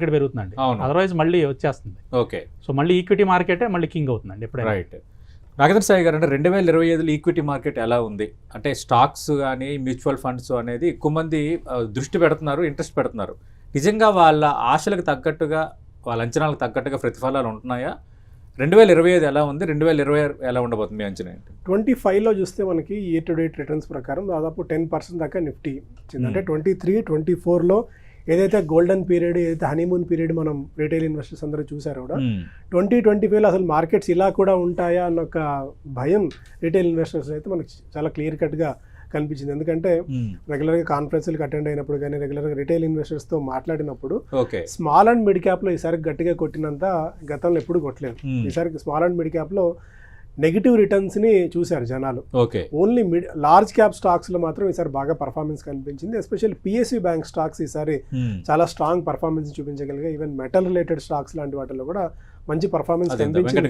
ఇక్కడ పెరుగుతుందండి. అదర్వైజ్ మళ్ళీ వచ్చేస్తుంది. ఓకే. సో మళ్ళీ ఈక్విటీ మార్కెటే మళ్ళీ కింగ్ అవుతుందండి ఎప్పుడైనా. రైట్. నాగేంద్ర సాయి గారు అంటే రెండు వేల ఇరవై ఐదులో ఈక్విటీ మార్కెట్ ఎలా ఉంది? అంటే స్టాక్స్ కానీ మ్యూచువల్ ఫండ్స్ అనేది ఎక్కువ మంది దృష్టి పెడుతున్నారు ఇంట్రెస్ట్ పెడుతున్నారు. నిజంగా వాళ్ళ ఆశలకు తగ్గట్టుగా వాళ్ళ అంచనాలకు తగ్గట్టుగా ప్రతిఫలాలు ఉంటున్నాయా? రెండు వేల ఇరవై ఐదు ఎలా ఉంది? రెండు వేల ఇరవై ఆరు ఎలా ఉండబోతుంది మీ అంచనా ఏంటి? ట్వంటీ ఫైవ్లో చూస్తే మనకి ఇయర్ టు డేట్ రిటర్న్స్ ప్రకారం దాదాపు టెన్ పర్సెంట్ దాకా నిఫ్టీ వచ్చింది. అంటే ట్వంటీ త్రీ ట్వంటీ ఫోర్లో ఏదైతే గోల్డెన్ పీరియడ్ ఏదైతే హనీమూన్ పీరియడ్ మనం రీటైల్ ఇన్వెస్టర్స్ అందరూ చూసారో కూడా. ట్వంటీ ట్వంటీ ఫైవ్లో అసలు మార్కెట్స్ ఇలా కూడా ఉంటాయా అన్న ఒక భయం రీటైల్ ఇన్వెస్టర్స్ అయితే మనకి చాలా క్లియర్ కట్గా కనిపించింది ఎందుకంటే. రెగ్యులర్గా కాన్ఫరెన్స్లకు అటెండ్ అయినప్పుడు కానీ రెగ్యులర్గా రిటైల్ ఇన్వెస్టర్స్తో మాట్లాడినప్పుడు ఓకే స్మాల్ అండ్ మిడ్ క్యాప్లో ఈసారి గట్టిగా కొట్టినంత గతంలో ఎప్పుడు కొట్టలేదు. ఈసారి స్మాల్ అండ్ మిడ్ క్యాప్లో నెగిటివ్ రిటర్న్స్ని చూశారు జనాలు. Okay. Only mid large cap స్టాక్స్లో మాత్రం ఈసారి బాగా పర్ఫార్మెన్స్ కనిపించింది. ఎస్పెషల్లీ పిఎస్సి బ్యాంక్ స్టాక్స్ ఈసారి మ్మ్. చాలా స్ట్రాంగ్ పర్ఫార్మెన్స్ చూపించగలిగా ఈవెన్ మెటల్ రిలేటెడ్ స్టాక్స్ లాంటి వాటిలో కూడా మంచి పర్ఫార్మెన్స్ కనిపించింది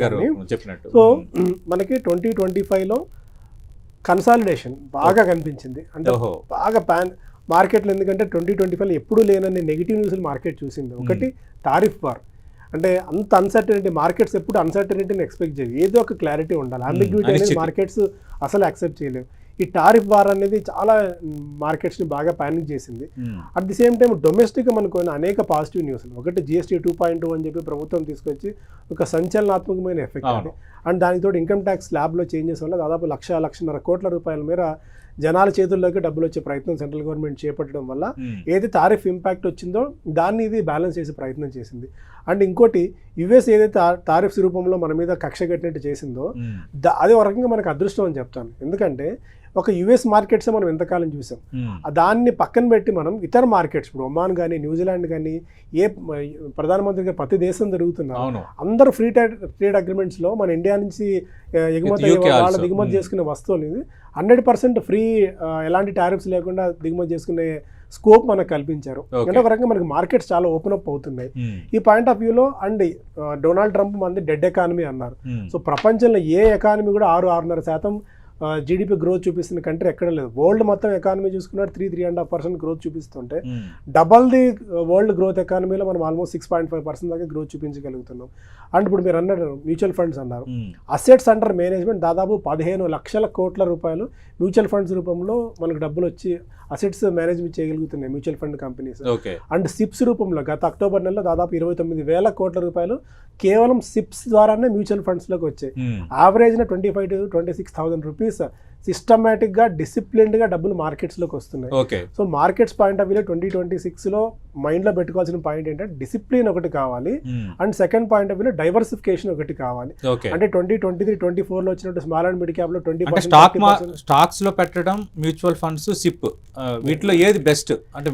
సో మ్మ్. మనకి ట్వంటీ ట్వంటీ ఫైవ్లో కన్సాలిడేషన్ బాగా కనిపించింది. అంటే బాగా ప్యాన్ మార్కెట్లో ఎందుకంటే ట్వంటీ ట్వంటీ ఫైవ్ ఎప్పుడు లేనని నెగిటివ్ న్యూస్లు మార్కెట్ చూసింది. ఒకటి టారిఫ్ వార్ అంటే అంత అన్సర్టనిటీ మార్కెట్స్ ఎప్పుడు అన్సర్టనిటీని ఎక్స్పెక్ట్ చేయవు ఏదో ఒక క్లారిటీ ఉండాలి. అంబిగ్యూటీ అనేది. మార్కెట్స్ అసలు యాక్సెప్ట్ చేయలేవు. ఈ టారిఫ్ వార్ అనేది చాలా మార్కెట్స్ని బాగా ప్యానిక్ చేసింది. At the same time domestic మనకు అనేక పాజిటివ్ న్యూస్ ఒకటి జిఎస్టీ టూ పాయింట్ అని చెప్పి ప్రభుత్వం తీసుకొచ్చి ఒక సంచలనాత్మకమైన ఎఫెక్ట్. అది అండ్ దానితో ఇన్కమ్ ట్యాక్స్ స్లాబ్లో చేంజెస్ వల్ల దాదాపు లక్ష లక్షన్నర కోట్ల రూపాయల మేర జనాల చేతుల్లోకి డబ్బులు వచ్చే ప్రయత్నం సెంట్రల్ గవర్నమెంట్ చేపట్టడం వల్ల మ్మ్. ఏది టారిఫ్ ఇంపాక్ట్ వచ్చిందో దాన్ని ఇది బ్యాలెన్స్ చేసే ప్రయత్నం చేసింది అండ్ ఇంకోటి యుఎస్ ఏదైతే టారిఫ్స్ రూపంలో మన మీద కక్ష కట్టినట్టు చేసిందో. దా- అది ఒక రకంగా మనకు అదృష్టం అని చెప్తాను ఎందుకంటే ఒక యుఎస్ మార్కెట్స్ మనం ఎంతకాలం చూసాం. ఆ దాన్ని పక్కన పెట్టి మనం ఇతర మార్కెట్స్ ఇప్పుడు ఒమాన్ కానీ న్యూజిలాండ్ కానీ ఏ ప్రధానమంత్రి గారు ప్రతి దేశం తిరుగుతున్నారు అవును అందరూ ఫ్రీ ట్రేడ్ ట్రేడ్ అగ్రిమెంట్స్లో మన ఇండియా నుంచి ఎగుమతి వాళ్ళ. దిగుమతి Hmm. చేసుకునే వస్తువులు హండ్రెడ్ పర్సెంట్ ఫ్రీ ఎలాంటి టారిఫ్స్ లేకుండా దిగుమతి చేసుకునే స్కోప్ మనకు కల్పించారు. అంటే ఒక రకంగా మనకి మార్కెట్స్ చాలా ఓపెన్ అప్ అవుతున్నాయి మ్మ్. ఈ పాయింట్ ఆఫ్ వ్యూలో అండ్ డొనాల్డ్ ట్రంప్ మంది డెడ్ ఎకానమీ అన్నారు. సో ప్రపంచంలో ఏ ఎకానమీ కూడా ఆరు ఆరున్నర శాతం జీడిపి గ్రోత్ చూపిస్తున్న కంట్రీ ఎక్కడ లేదు. వరల్డ్ మొత్తం ఎకానమీ చూసుకున్నట్టు three three and half percent growth చూపిస్తుంటే. డబల్ ది వరల్డ్ గ్రోత్ ఎకానమీలో మనం almost six point five percent దాకా గ్రోత్ చూపించగలుగుతున్నాం. అండ్ ఇప్పుడు మీరు అన్నారు మ్యూచువల్ ఫండ్స్ అన్నారు. అసెట్స్ అండర్ మేనేజ్మెంట్ దాదాపు పదిహేను లక్షల కోట్ల రూపాయలు మ్యూచువల్ ఫండ్స్ రూపంలో మనకు డబ్బులు వచ్చి assets management చేయగలుగుతున్నాయి mutual fund companies and SIPs రూపంలో గత అక్టోబర్ నెలలో దాదాపు ఇరవై తొమ్మిది వేల కోట్ల రూపాయలు కేవలం సిప్స్ ద్వారానే మ్యూచువల్ ఫండ్స్లోకి వచ్చాయి. యావరేజ్న twenty five to twenty six thousand rupees సిస్టమేటిక్గా డిసిప్లిన్డ్గా డబ్బులు మార్కెట్స్లోకి వస్తున్నాయి. సో మార్కెట్స్ పాయింట్ ఆఫ్ వ్యూలో ట్వంటీ ట్వంటీ సిక్స్లో మైండ్లో పెట్టుకోవాల్సిన పాయింట్ ఏంటంటే డిసిప్లిన్ ఒకటి కావాలి. మ్మ్. అండ్ సెకండ్ పాయింట్ ఆఫ్ వ్యూలో డైవర్సిఫికేషన్ ఒకటి కావాలి. అంటే ట్వంటీ ట్వంటీ త్రీ ట్వంటీ ఫోర్లో వచ్చినట్టు స్మాల్ అండ్ మిడ్ క్యాప్లో ట్వంటీ స్టాక్ మా స్టాక్స్లో పెట్టడం మ్యూచువల్ ఫండ్స్ సిప్. వీటిలో ఏది బెస్ట్? అంటే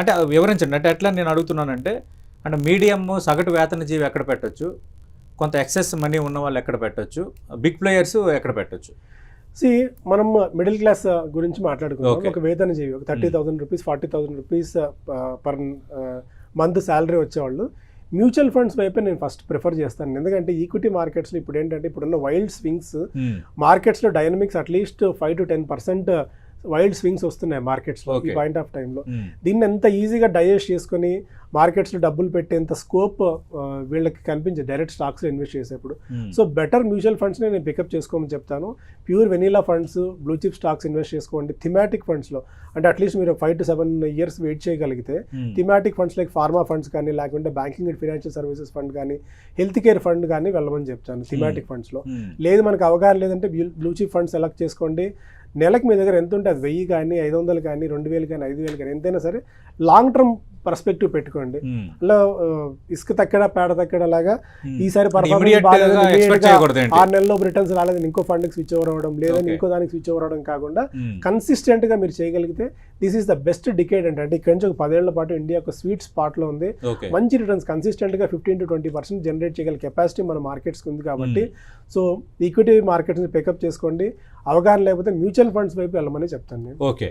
అంటే వివరించండి. అంటే ఎట్లా నేను అడుగుతున్నానంటే అంటే మీడియం సగటు వేతన జీవి ఎక్కడ పెట్టొచ్చు? కొంత ఎక్సెస్ మనీ ఉన్న వాళ్ళు ఎక్కడ పెట్టొచ్చు? బిగ్ ప్లేయర్స్ ఎక్కడ పెట్టొచ్చు? సి మనం మిడిల్ క్లాస్ గురించి మాట్లాడుకున్నాం. ఒక వేతన జీవి ఒక thirty thousand rupees forty thousand rupees per month salary వచ్చేవాళ్ళు. మ్యూచువల్ ఫండ్స్ వైపే నేను ఫస్ట్ ప్రిఫర్ చేస్తాను. ఎందుకంటే ఈక్విటీ మార్కెట్స్లో ఇప్పుడు ఏంటంటే ఇప్పుడున్న వైల్డ్ స్వింగ్స్ మ్మ్. మార్కెట్స్లో dynamics at least five to ten percent wild swings వస్తున్నాయి మార్కెట్స్లో ఈ. పాయింట్ ఆఫ్ టైంలో. దీన్ని ఎంత ఈజీగా డైజెస్ట్ చేసుకొని మార్కెట్స్లో డబ్బులు పెట్టేంత స్కోప్ వీళ్ళకి కనిపించే డైరెక్ట్ స్టాక్స్లో ఇన్వెస్ట్ చేసేప్పుడు. సో బెటర్ మ్యూచువల్ ఫండ్స్ని నేను పికప్ చేసుకోమని చెప్తాను pure vanilla funds blue chip stocks invest చేసుకోండి థిమాటిక్ ఫండ్స్లో అంటే అట్లీస్ట్ మీరు five to seven years wait చేయగలిగితే. Thematic funds like pharma funds కానీ లేకుంటే banking and financial services fund కానీ హెల్త్ కేర్ ఫండ్ కానీ వెళ్ళమని చెప్తాను థిమాటిక్ ఫండ్స్లో మ్మ్. లేదు మనకు అవగాహన లేదంటే బ్లూ చిప్ ఫండ్ సెలెక్ట్ చేసుకోండి నెలకు మీ దగ్గర ఎంత ఉంటే అది వెయ్యి కానీ ఐదు వందలు కానీ రెండు వేలు కానీ ఐదు వేలు కానీ ఎంతైనా సరే లాంగ్ టర్మ్ పర్స్పెక్టివ్ పెట్టుకోండి మ్మ్. అలా ఇసుక తక్కడ పేడ తక్కడ లాగా మ్మ్. ఈసారి? ఆరు నెలల్లో రిటర్న్స్ రాలేదు ఇంకో ఫండ్కి స్విచ్ ఓవర్ అవ్వడం లేదని. ఇంకో దానికి స్విచ్ ఓవర్ అవ్వడం కాకుండా. కన్సిస్టెంట్గా మీరు చేయగలిగితే this is the best decade అంటే అంటే ఇక్కడి నుంచి ఒక పదేళ్ళ పాటు ఇండియా ఒక స్వీట్ స్పాట్లో ఉంది మంచి రిటర్న్స్ కన్సిస్టెంట్గా fifteen to twenty percent generate చేయగల కెపాసిటీ మన మార్కెట్స్ ఉంది కాబట్టి సో ఈక్విటీ మార్కెట్స్ పికప్ చేసుకోండి అవగాహన లేకపోతే మ్యూచువల్ ఫండ్స్ వైపు వెళ్ళమని చెప్తాను నేను ఓకే